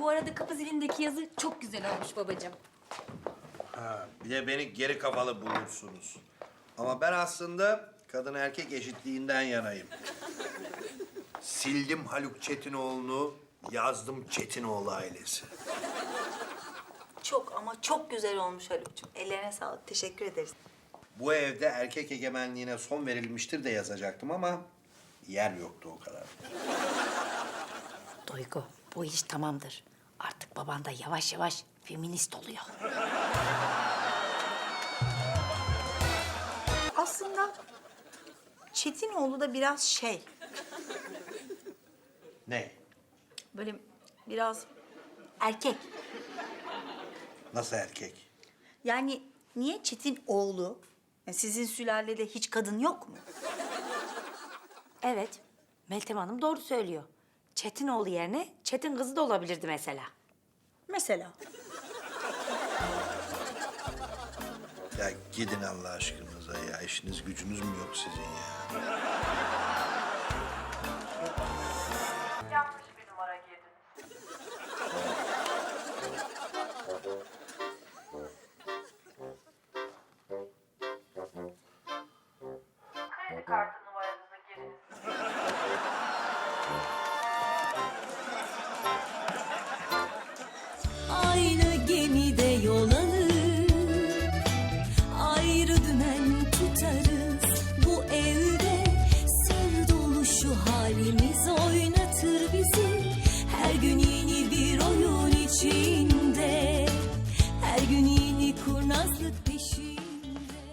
Bu arada kapı zilindeki yazı çok güzel olmuş babacığım. Ha, bir de beni geri kafalı bulursunuz. Ama ben aslında kadın erkek eşitliğinden yanayım. Sildim Haluk Çetinoğlu'nu, yazdım Çetinoğlu ailesi. Çok ama çok güzel olmuş Haluk'cum. Ellerine sağlık. Teşekkür ederiz. Bu evde erkek egemenliğine son verilmiştir de yazacaktım ama yer yoktu o kadar. Duygu, bu iş tamamdır. Artık baban da yavaş yavaş feminist oluyor. Aslında Çetinoğlu da biraz şey, Ne? böyle biraz erkek. Nasıl erkek? Yani niye Çetin oğlu? Ya Sizin sülalede hiç kadın yok mu? Evet, Meltem Hanım doğru söylüyor. Çetinoğlu yerine Çetin kızı da olabilirdi mesela. Mesela. Ya gidin Allah aşkınıza ya. İşiniz gücünüz mü yok sizin ya? Yanlış bir numara girdiniz. Kredi kartı numaranızı giriniz. ali me zoou.